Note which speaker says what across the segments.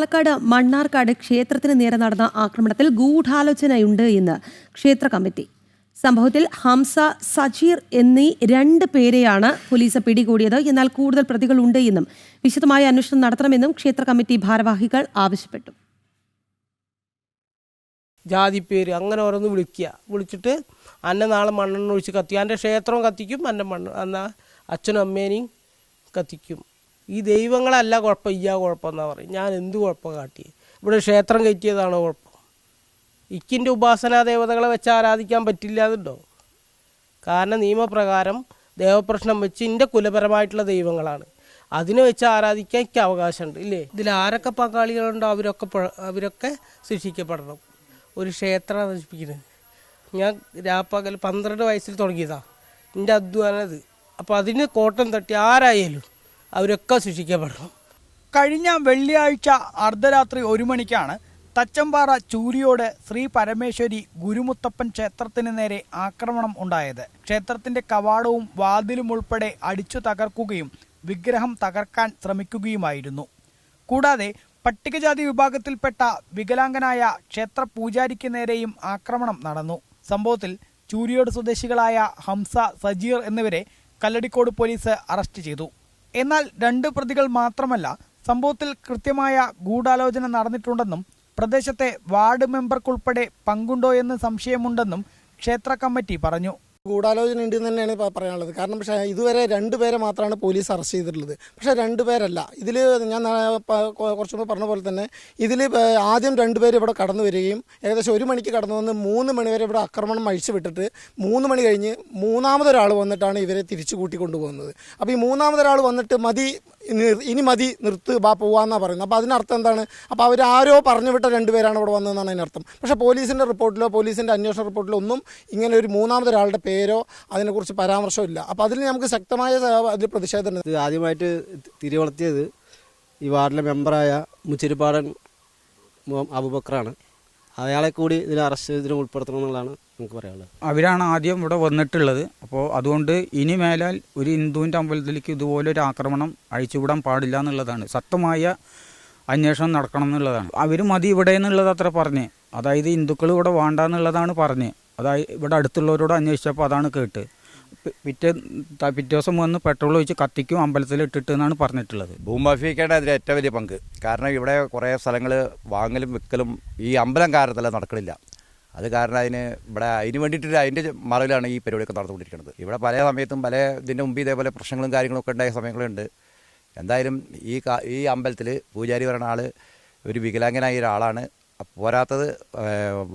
Speaker 1: പാലക്കാട് മണ്ണാർക്കാട് ക്ഷേത്രത്തിന് നേരെ നടന്ന ആക്രമണത്തിൽ ഗൂഢാലോചനയുണ്ട് എന്ന് ക്ഷേത്ര കമ്മിറ്റി സംഭവത്തിൽ ഹംസ സജീർ എന്നീ രണ്ട് പേരെയാണ് പോലീസ് പിടികൂടിയത്. എന്നാൽ കൂടുതൽ പ്രതികളുണ്ട് എന്നും വിശദമായ അന്വേഷണം നടത്തണമെന്നും ക്ഷേത്ര കമ്മിറ്റി ഭാരവാഹികൾ ആവശ്യപ്പെട്ടു.
Speaker 2: ജാതിപ്പേര് അങ്ങനെ ഓരോന്ന് വിളിക്കുക. വിളിച്ചിട്ട് അന്നെ നാളെ മണ്ണെണ്ണ ഒഴിച്ച് കത്തിക്കും. എന്റെ ക്ഷേത്രം കത്തിക്കും. എന്റെ മണ്ണ് എന്നാൽ അച്ഛനും അമ്മേനെയും കത്തിക്കും. ഈ ദൈവങ്ങളല്ല കുഴപ്പം ഇയ്യാ കുഴപ്പം എന്നാ പറയും. ഞാൻ എന്ത് കുഴപ്പം കാട്ടി ഇവിടെ ക്ഷേത്രം കയറ്റിയതാണോ കുഴപ്പം? ഇക്കിന്റെ ഉപാസനാ ദേവതകളെ വെച്ച് ആരാധിക്കാൻ പറ്റില്ല എന്നുണ്ടോ കാരണം നിയമപ്രകാരം ദേവപ്രശ്നം വെച്ച് എന്റെ കുലപരമായിട്ടുള്ള ദൈവങ്ങളാണ്. അതിനെ വെച്ച് ആരാധിക്കാൻ എനിക്ക് അവകാശമുണ്ട് ഇല്ലേ? ഇതിൽ ആരൊക്കെ പങ്കാളികളുണ്ടോ? അവരൊക്കെ അവരൊക്കെ ശിക്ഷിക്കപ്പെടണം. ഒരു ക്ഷേത്രം നശിപ്പിക്കുന്നത്. ഞാൻ രാപ്പകൽ പന്ത്രണ്ട് വയസ്സിൽ തുടങ്ങിയതാണ് എന്റെ അധ്വാനം ഇത് അപ്പോൾ അതിന് കോട്ടം തട്ടി ആരായാലും അവരൊക്കെ ശിക്ഷിക്കപ്പെടണം
Speaker 3: കഴിഞ്ഞ വെള്ളിയാഴ്ച അർദ്ധരാത്രി ഒരു മണിക്കാണ് തച്ചമ്പാറ ചൂരിയോട് ശ്രീ പരമേശ്വരി ഗുരുമുത്തപ്പൻ ക്ഷേത്രത്തിന് നേരെ ആക്രമണം ഉണ്ടായത്. ക്ഷേത്രത്തിന്റെ കവാടവും വാതിലും ഉൾപ്പെടെ അടിച്ചു തകർക്കുകയും വിഗ്രഹം തകർക്കാൻ ശ്രമിക്കുകയുമായിരുന്നു. കൂടാതെ പട്ടികജാതി വിഭാഗത്തിൽപ്പെട്ട വികലാംഗനായ ക്ഷേത്ര പൂജാരിക്ക് നേരെയും ആക്രമണം നടന്നു. സംഭവത്തിൽ ചൂരിയോട് സ്വദേശികളായ ഹംസ സജീർ എന്നിവരെ കല്ലടിക്കോട് പോലീസ് അറസ്റ്റ് ചെയ്തു. എന്നാൽ രണ്ട് പ്രതികൾ മാത്രമല്ല സംഭവത്തിൽ കൃത്യമായ ഗൂഢാലോചന നടന്നിട്ടുണ്ടെന്നും പ്രദേശത്തെ വാർഡ് മെമ്പർക്കുൾപ്പെടെ പങ്കുണ്ടോ എന്ന് സംശയമുണ്ടെന്നും ക്ഷേത്ര കമ്മിറ്റി പറഞ്ഞു.
Speaker 4: ഗൂഢാലോചന ഉണ്ട് എന്ന് തന്നെയാണ് പറയാനുള്ളത്. കാരണം പക്ഷേ ഇതുവരെ രണ്ടുപേരെ മാത്രമാണ് പോലീസ് അറസ്റ്റ് ചെയ്തിട്ടുള്ളത്. പക്ഷേ രണ്ടുപേരല്ല ഇതിൽ ഞാൻ കുറച്ചും മുമ്പ് പറഞ്ഞ പോലെ തന്നെ ഇതിൽ ആദ്യം രണ്ടുപേർ ഇവിടെ കടന്നു വരികയും ഏകദേശം ഒരു മണിക്ക് കടന്നു വന്ന് മൂന്ന് മണി വരെ ഇവിടെ ആക്രമണം അഴിച്ചു വിട്ടിട്ട് മൂന്ന് മണി കഴിഞ്ഞ് മൂന്നാമതൊരാൾ വന്നിട്ടാണ് ഇവരെ തിരിച്ചു കൂട്ടിക്കൊണ്ടുപോകുന്നത് അപ്പോൾ ഈ മൂന്നാമതൊരാൾ വന്നിട്ട് മതി ഇനി മതി നിർത്ത് ബാ പോവാന്നാണ് പറയുന്നത്. അപ്പോൾ അതിനർത്ഥം എന്താണ്? അപ്പോൾ അവർ ആരോ പറഞ്ഞു വിട്ട രണ്ടുപേരാണ് ഇവിടെ വന്നതെന്നാണ് അതിനർത്ഥം. പക്ഷേ പോലീസിന്റെ റിപ്പോർട്ടിലോ പോലീസിന്റെ അന്വേഷണ റിപ്പോർട്ടിലോ ഒന്നും ഇങ്ങനെ ഒരു മൂന്നാമതൊരാളുടെ പേരോ അതിനെക്കുറിച്ച് പരാമർശം ഇല്ല. അപ്പോൾ അതിൽ നമുക്ക് ശക്തമായ അതിൽ പ്രതിഷേധമുണ്ട്
Speaker 5: ഇത് ആദ്യമായിട്ട് തിരിവളർത്തിയത് ഈ വാർഡിലെ മെമ്പറായ മുച്ചിരിപ്പാടൻ അബുബക്കറാണ് അബൂബക്കറാണ്. അയാളെ കൂടി ഇതിൽ അറസ്റ്റ് ഇതിന് ഉൾപ്പെടുത്തണം എന്നുള്ളതാണ് നമുക്ക് പറയാനുള്ളത്.
Speaker 6: അവരാണ് ആദ്യം ഇവിടെ വന്നിട്ടുള്ളത്. അപ്പോൾ അതുകൊണ്ട് ഇനി മേലാൽ ഒരു ഹിന്ദുവിന്റെ അമ്പലത്തിലേക്ക് ഇതുപോലെ ഒരു ആക്രമണം അഴിച്ചുവിടാൻ പാടില്ല എന്നുള്ളതാണ്. ശക്തമായ അന്വേഷണം നടക്കണം എന്നുള്ളതാണ് അവർ മതി ഇവിടെ എന്നുള്ളത് അത്ര പറഞ്ഞ്. അതായത് ഹിന്ദുക്കൾ ഇവിടെ വേണ്ട എന്നുള്ളതാണ് പറഞ്ഞ്. അതായത് ഇവിടെ അടുത്തുള്ളവരോട് അന്വേഷിച്ചപ്പോൾ അതാണ് കേട്ട്. പിറ്റേ പിറ്റേ ദിവസം വന്ന് പെട്രോൾ ഒഴിച്ച് കത്തിക്കും അമ്പലത്തിൽ ഇട്ടിട്ട് എന്നാണ് പറഞ്ഞിട്ടുള്ളത്.
Speaker 7: ഭൂമാഫിയക്കാണ് അതിൽ ഏറ്റവും വലിയ പങ്ക്. കാരണം ഇവിടെ കുറേ സ്ഥലങ്ങൾ വാങ്ങലും വിൽക്കലും ഈ അമ്പലം കാരണത്തല്ല നടക്കണില്ല. അത് കാരണം അതിന് ഇവിടെ അതിന് വേണ്ടിയിട്ട് അതിന്റെ മറവിലാണ് ഈ പരിപാടിയൊക്കെ നടന്നുകൊണ്ടിരിക്കുന്നത്. ഇവിടെ പല സമയത്തും പല ഇതിന്റെ മുമ്പ് ഇതേപോലെ പ്രശ്നങ്ങളും കാര്യങ്ങളൊക്കെ ഉണ്ടായ സമയങ്ങളുണ്ട്. എന്തായാലും ഈ ഈ അമ്പലത്തിൽ പൂജാരി പറയുന്ന ആൾ ഒരു വികലാംഗനായ ഒരാളാണ്. പോരാത്തത്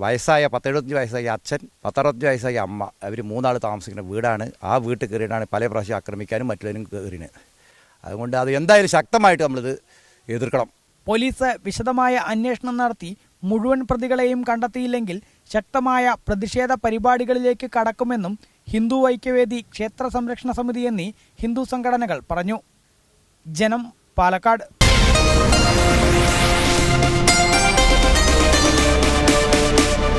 Speaker 7: വയസ്സായ പത്തെഴുപത്തഞ്ച് വയസ്സായി അച്ഛൻ പത്തറുപത്തഞ്ച് വയസ്സായി അമ്മ അവർ മൂന്നാൾ താമസിക്കുന്ന വീടാണ്. ആ വീട്ടിൽ കയറിയിട്ടാണ് പല പ്രാവശ്യം ആക്രമിക്കാനും മറ്റുള്ളതിനും കയറിന് അതുകൊണ്ട് അത് എന്തായാലും ശക്തമായിട്ട് നമ്മളിത് എതിർക്കണം.
Speaker 3: പോലീസ് വിശദമായ അന്വേഷണം നടത്തി. മുഴുവൻ പ്രതികളെയും കണ്ടെത്തിയില്ലെങ്കിൽ ശക്തമായ പ്രതിഷേധ പരിപാടികളിലേക്ക് കടക്കുമെന്നും ഹിന്ദു ഐക്യവേദി ക്ഷേത്ര സംരക്ഷണ സമിതി എന്നീ ഹിന്ദു സംഘടനകൾ പറഞ്ഞു. ജനം പാലക്കാട്.